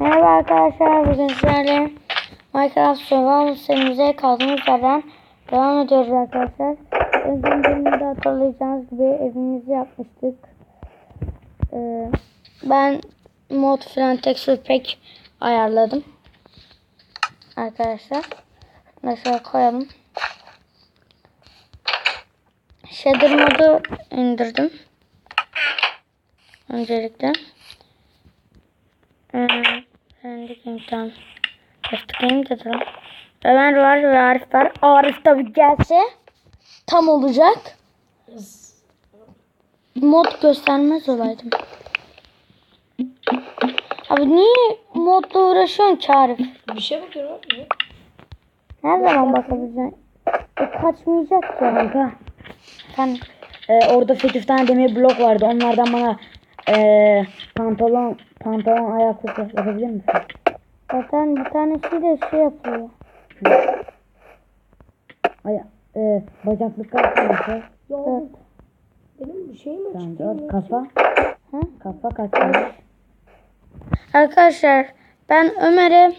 Merhaba arkadaşlar. Bugün sizlerle Minecraft Survival serimize kaldığımız yerden devam ediyoruz arkadaşlar. Önceki bölümde hatırlayacağınız gibi evimizi yapmıştık. Ee, ben mod falan texture pack ayarladım. Arkadaşlar. Şöyle koyalım. Shader modu indirdim. Öncelikle. Ee, Kendi imkan. Tıklayayım da tamam. Ömer var ve Arif var. Arif tabi gelse tam olacak. Mod göstermez olaydım. Abi niye modla uğraşıyorsun ki Arif? Bir şey bakıyorum abi. Her zaman bakabileceksin. E, kaçmayacak ya. Kanka Efendim. e, orada 8 tane demir blok vardı. Onlardan bana e, pantolon pantolon ayaklık yapabilir misin? Zaten bir tanesi de şey yapıyor. Ay, e, bacaklık tane? Ya Evet. benim bir şeyim Tamam, açık. dört. Kafa. Hı? Kafa kaç tane? Arkadaşlar ben Ömer'e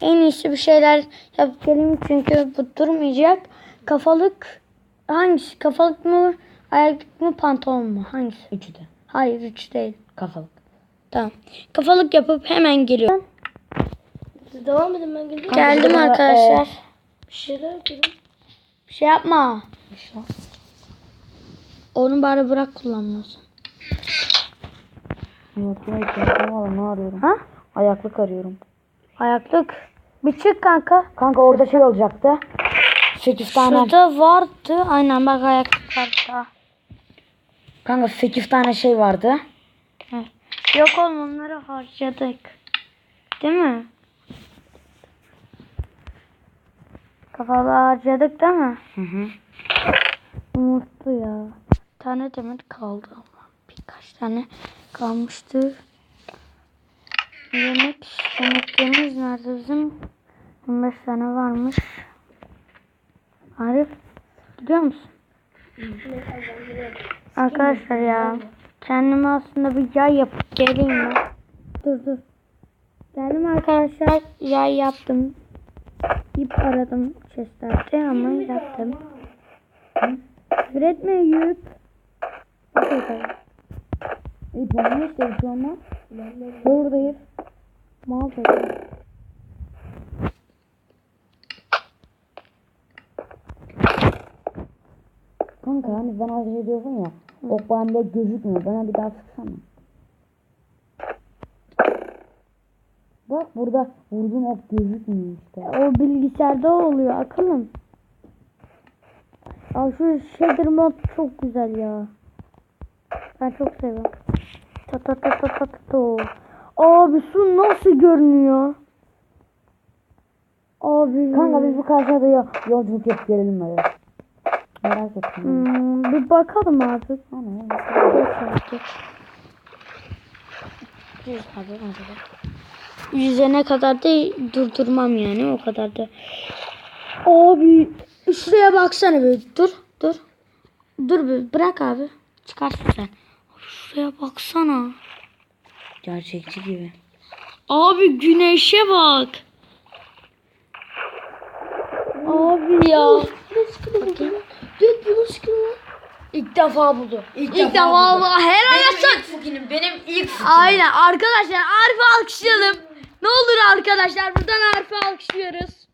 en iyisi bir şeyler yapıp geleyim çünkü bu durmayacak. Kafalık hangisi? Kafalık mı? Ayaklık mı? Pantolon mu? Hangisi? Üçü de. Hayır üç değil. Kafalık. Tamam. Kafalık yapıp hemen geliyorum. Devam edin ben. Geldim bana, arkadaşlar. Bir şeyler yapıyorum. Bir şey yapma. Onu bari bırak kullanmıyorsun. Yok ya ihtiyacım var ne arıyorum? Ha? Ayaklık arıyorum. Ayaklık. Bir çık kanka. Kanka orada şey olacaktı. 8 tane. Şurada vardı. Aynen bak ayaklık var daha. Kanka 8 tane şey vardı. Yok oğlum onları harcadık. Değil mi? Kafalı harcadık değil mi? Hı hı. Unuttu ya. Bir tane demir kaldı ama. Birkaç tane kalmıştı. Yemek, yemeklerimiz nerede bizim? 15 tane varmış. Arif, gidiyor musun? Arkadaşlar ya. Kendime aslında bir yay yapıp geleyim ben. Dur dur. Geldim arkadaşlar. Yay yaptım. İp aradım chestlerde ama yaptım. Üretme yük. İyi bana ne işte şu anda? Buradayım. Mal tabii. Kanka hani ben az önce diyorsun ya. Ok bende gözükmüyor. Bana bir daha sıksana. Bak burada vurduğum ok gözükmüyor işte. O bilgisayarda oluyor akıllım. Aa şu shader mod çok güzel ya. Ben çok seviyorum. Ta ta ta ta ta ta. Abi su nasıl görünüyor? Abi. Kanka biz bu karşıda ya yolculuk yapıp gelelim hadi. Merak ettim. Hmm, bir bakalım abi. Hani Geç artık. Yüzene kadar da durdurmam yani o kadar da. Abi şuraya baksana bir dur dur. Dur bir bırak abi. Çıkarsın sen. Şuraya baksana. gerçekçi gibi. Abi güneşe bak. Abi ya. Dök bulaşık İlk defa buldu. İlk, İlk defa buldu. Helal olsun. ilk fukinim. Benim ilk Aynen arkadaşlar Arif'i alkışlayalım. Ne olur arkadaşlar buradan Arif'i alkışlıyoruz.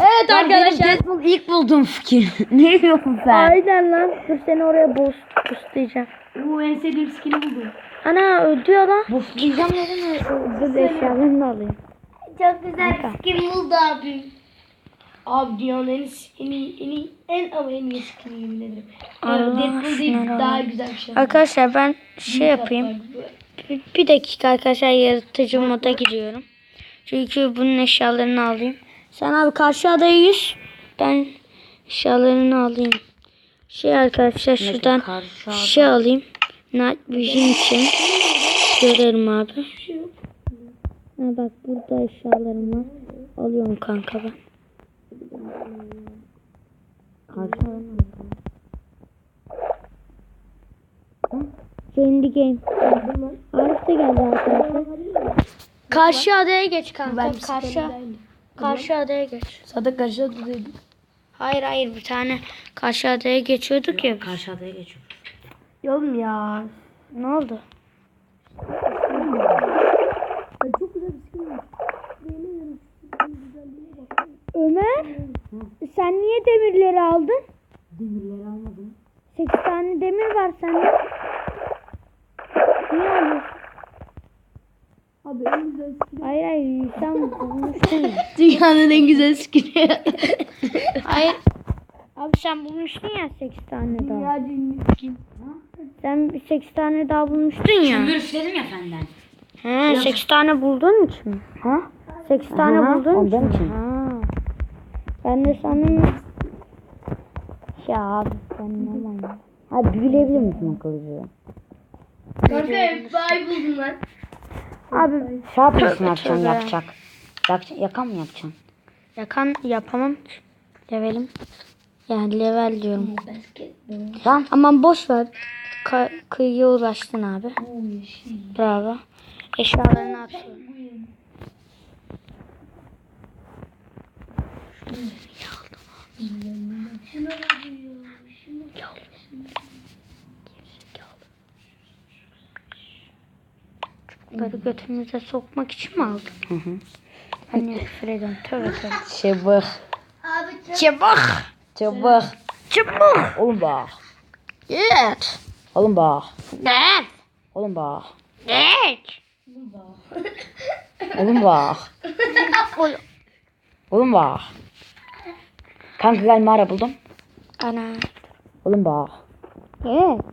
Evet arkadaşlar. Deadpool ilk bulduğum fikir. ne diyorsun sen? Aynen lan. Dur seni oraya boost boostlayacağım. Bu en sevdiğim skin'i buldum. Ana ödüyor lan. Boostlayacağım dedim ya. Dur eşyalarını alayım. Çok güzel skin buldu abi. Abi dünyanın en en iyi, en iyi, en ama en iyi skin'i yemin ederim. Allah Deadpool değil şunlara daha bak. güzel bir şey. Arkadaşlar ben şey yapayım. Bir, bir dakika arkadaşlar yaratıcı moda giriyorum. Çünkü bunun eşyalarını alayım. Sen abi karşı adaya yüz. Ben eşyalarını alayım. Şey arkadaşlar şuradan şey alayım. Night Vision için. Görelim abi. Ha bak burada eşyalarım var. Alıyorum kanka ben. Karşı Kendi game. Arif de geldi arkadaşlar. Karşı adaya geç kanka. Ben Karşı, karşı adaya geç. Sadık karşı dedim. Hayır hayır bir tane karşı adaya geçiyorduk ya. Karşı adaya geçiyoruz. Oğlum ya. Ne oldu? Çok güzel bir şey var. Ömer sen niye demirleri aldın? Demirleri almadım. 8 tane demir var sende. Niye alıyorsun? Abi en güzel skin. Hayır hayır sen. Dünyanın en güzel skini. Hayır. Abi sen bulmuştun ya 8 tane daha. Dünya skin. Sen 8 tane daha bulmuştun ya. Kömür üfledim ya senden. He 8 tane bulduğun için mi? Ha? 8 tane Aha, bulduğun için. ondan mi? için. Ha. Ben de sandım. Ya abi ben ne manyak. Abi büyüleyebilir misin o kılıcı? Kanka bay buldum lan. Abi Şey yapıyorsun yapacaksın tövbe. yakacak. Yak, yakan mı yapacaksın? yakan yapamam. Levelim. Yani level diyorum. Tamam. Aman boş ver. Ka- kıyıya ulaştın abi. Bravo. Eşyalarını atıyorum. Bunları götümüze sokmak için mi aldın? Hı hı. Niye küfür ediyorum? Tövbe tövbe. Çabuk. Çabuk. Çabuk. Çabuk. Oğlum bak. Git. Oğlum bak. Git. Oğlum bak. Git. Oğlum bak. Oğlum bak. Kanka gel mağara buldum. Ana. Oğlum bak. Git.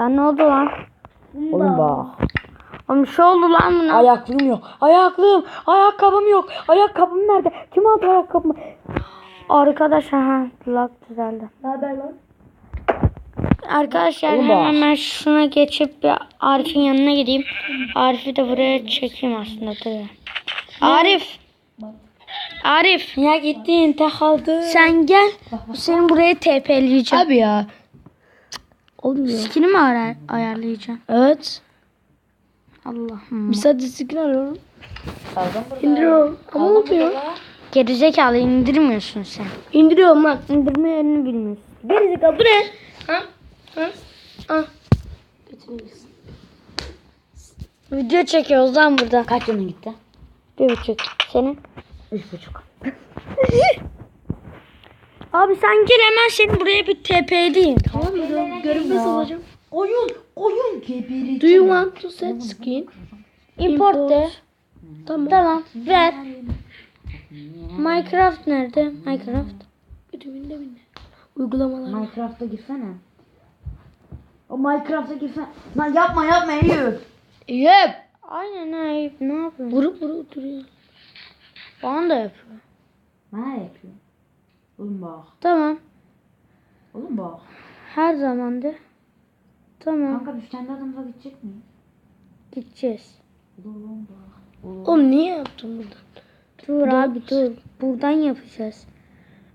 Lan ne oldu lan? Oğlum bak. Oğlum bir şey oldu lan buna. Ayaklığım yok. Ayaklığım. Ayakkabım yok. Ayakkabım nerede? Kim aldı ayakkabımı? Arkadaş aha lag düzeldi. Ne haber lan? Arkadaşlar Oğlum hemen ben şuna geçip bir Arif'in yanına gideyim. Arif'i de buraya çekeyim aslında. Ya. Arif. Arif. Ya gittin tek kaldı. Sen gel. Seni buraya TP'leyeceğim. Abi ya. Olmuyor. Skin'i mi ayar ayarlayacağım? Evet. Allah'ım. Bir saat skin arıyorum. Kaldım burada. İndiriyorum. Ama olmuyor. Gerizekalı indirmiyorsun sen. İndiriyorum lan. İndirme yerini bilmiyorsun. Gerizekalı bu ne? Ha? Ha? Ah. Götürüyorsun. Video çekiyoruz lan burada. Kaç yılın gitti? Bir buçuk. Senin? Üç buçuk. Abi sen gel hemen seni buraya bir TP'leyeyim. Tamam mı? Görüp nasıl olacağım? Oyun. Oyun geberi. Do you want to set skin? Import de. Tamam. Tamam ver. Minecraft nerede? Minecraft. Ödümünde binde. Uygulamalar. Minecraft'a girsene. O Minecraft'a girsene. Lan yapma yapma Eyüp. Yep. Aynen ayıp ne yapıyorsun? Vurup vurup duruyor. Bana da yapıyor. Bana yapıyor. Oğlum bak. Tamam. Oğlum bak. Her zaman de. Tamam. Kanka biz kendi adımıza gidecek miyiz? Gideceğiz. Oğlum bak. Oğlum. Oğlum niye yaptın burada? Dur abi dur. Buradan yapacağız.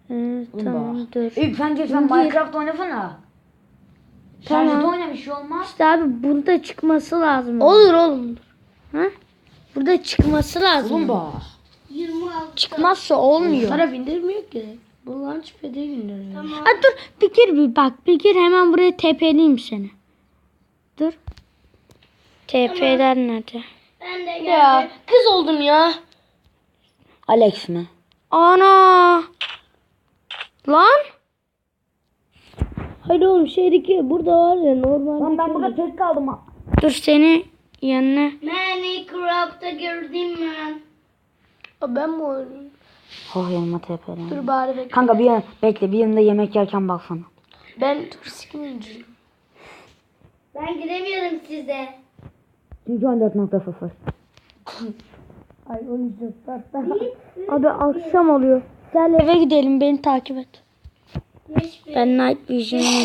Ee, Oğlum tamam bak. dur. Eyüp bence sen Gir. Minecraft oynasana. Tamam. Şarjda oyna bir şey olmaz. İşte abi burada çıkması lazım. Olur oğlum. Ha? Burada çıkması lazım. Oğlum bak. Çıkmazsa olmuyor. Para bindirmiyor ki. Bu launchpad'e bindiriyor. Tamam. Ha, dur bir gir bir bak bir gir hemen buraya TP'leyeyim seni. Dur. TP'ler nerede? Ya kız oldum ya. Alex mi? Ana. Lan. Hayır oğlum şeydeki burada var ya normal. Lan ben burada tek kaldım. Dur seni yanına. Minecraft'ta gördüm ben. Ben mi oynuyorum? Oh yanıma tepelerim. Dur bari bekle. Kanka bir yan, bekle bir yanında yemek yerken baksana. Ben dur skin indiriyorum. Ben giremiyorum size. Çünkü 14.0. Ay 13 Abi akşam oluyor. Gel eve gidelim beni takip et. Ben Night Vision'ı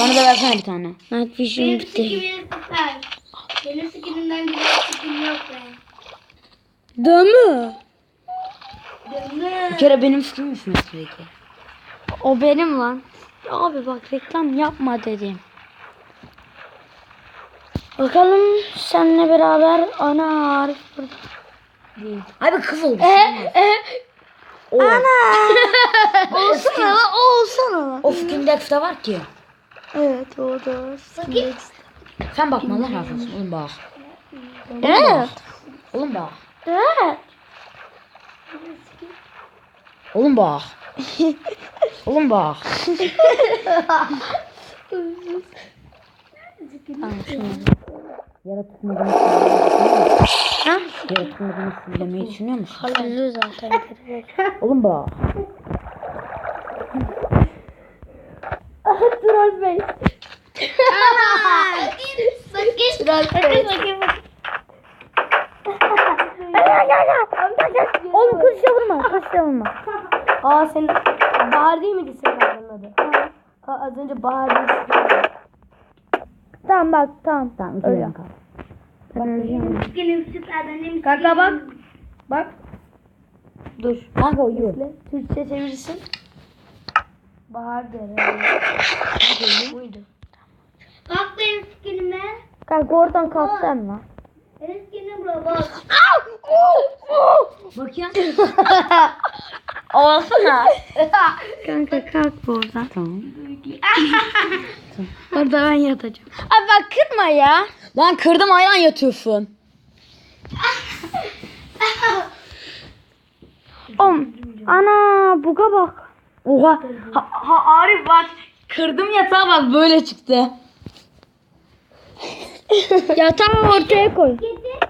Bana da versene bir tane. Night Vision Benim bitti. skinim süper. Benim skinimden güzel skin yok be. Değil mi? Bir kere benim fikrim üstüne sürekli. O benim lan. Abi bak reklam yapma dedim. Bakalım seninle beraber ana Arif burada. Abi kız oldu. Olsana lan olsana lan. O Skindex'te var ki. Evet o da. Sen bakma Allah razı olsun. Oğlum bak. Evet. Oğlum bak. Evet. Oğlum bak. Oğlum bak. Yaratık modunu fullemeyi düşünüyor musun? Halil'i zaten. Oğlum bak. Tural Bey. Sakın. Tural Bey. Oğlum kız vurma. Kız vurma. Aa senin Bahar değil miydi senin adın adı? Aa, az önce Bahar değil. Tamam bak tamam. Tamam Öyle. Ben öleceğim. Skinim süper. Benim Kanka bak. Bak. Dur. Kanka uyuyor. Türkçe çevirsin. Bahar der. Buydu. Bak benim skinime. Kanka oradan kalksana. Benim robot. Bakayım. Olsana. Kanka kalk buradan. tamam. Orada ben yatacağım. Abi bak kırma ya. Lan kırdım ayağın yatıyorsun. Om. Ana buga bak. Oha. Ha, ha Arif bak. Kırdım yatağı bak böyle çıktı. Yatağı ortaya koy. Getir.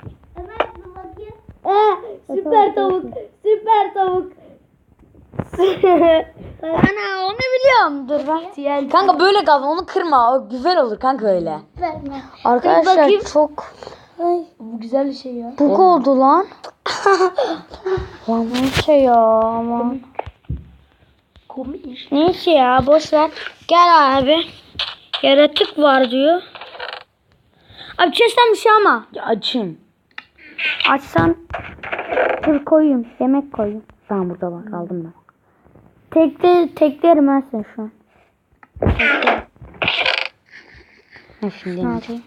Ee, süper tavuk. Süper tavuk. Ana onu biliyorum. Dur bak. Kanka böyle kaldı onu kırma. O güzel olur kanka öyle. Verme. Arkadaşlar bakayım. çok Bu güzel bir şey ya. bug oldu lan. lan neyse ya ama. Komik. Neyse ya boş ver. Gel abi. Yaratık var diyor. Abi chest'ten bir şey ama. Ya açayım. Açsan dur koyayım. Yemek koyayım. Tamam burada bak aldım ben. Tekte teklerim ben seni şu an. Ha şimdi Ne yapayım?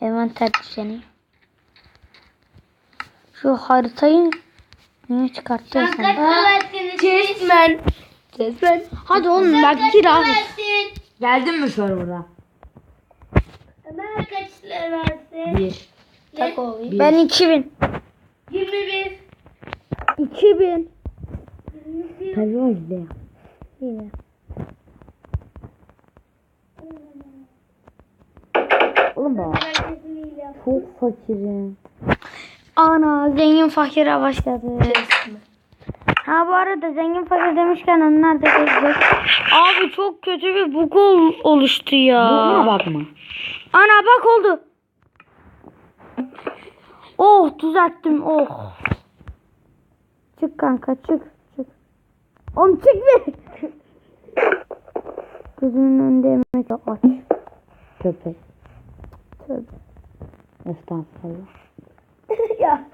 Envanter düzeni. Şu haritayı niye çıkartıyorsun? Kaç verdiniz? Chessman. Chessman. Hadi oğlum bak gir abi. Geldin mi server'a? Ömer kaç lira versin? Bir. Tak olayım. Ben 2000. 21. 2000. Tabii öyle. İyi. Oğlum bak. Çok fakirim. Ana zengin fakire başladı. Ha bu arada zengin fakir demişken onlar da gelecek. Abi çok kötü bir bug ol- oluştu ya. Buna bakma. Ana bak oldu. Oh düzelttim oh. Çık kanka çık çık. Oğlum çık bir. Gözümün önünde yemek yok aç. Köpek. Tövbe. Estağfurullah. ya.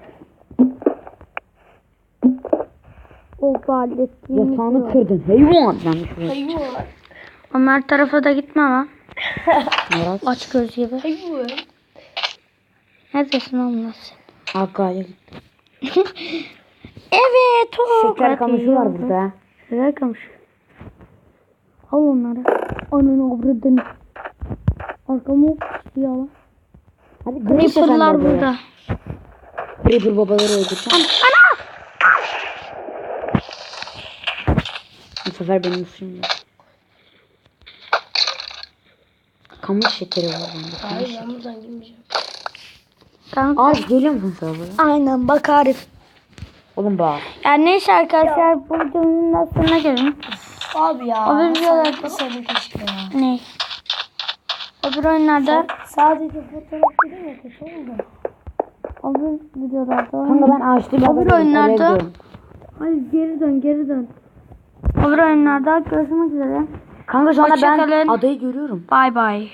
Oh hallettiğim. Yatağını kırdın. Hayvan. Ben şuraya Hayvan. Ömer tarafa da gitme lan. Murat. Aç göz gibi. Hayvan. Neredesin oğlum lan git. Evet o. Şeker kamışı var burada. Şeker kamışı. Al onları. Ananı avradını. Arkamı okuyor lan. Hadi Creeper Creeper'lar burada. Creeper babaları öldüreceğim. Bu sefer benim suyum yok. Kamış şekeri var bende. Hayır ben buradan girmeyeceğim. Kanka. Arif geliyor musun? Aynen bak Arif. Oğlum bak. Yani neyse arkadaşlar bu videomuzun da sonuna gelelim. Abi ya. Abi videolar Kısa bir keşke ya. ne? Öbür oyunlarda Sadece fotoğraf değil mi? Kötü oldu. öbür videolarda Kanka ben bir Öbür oyunlarda-. Hayır geri dön geri dön. Öbür oyunlarda görüşmek üzere. Kanka şu anda ben adayı görüyorum. Bay bay.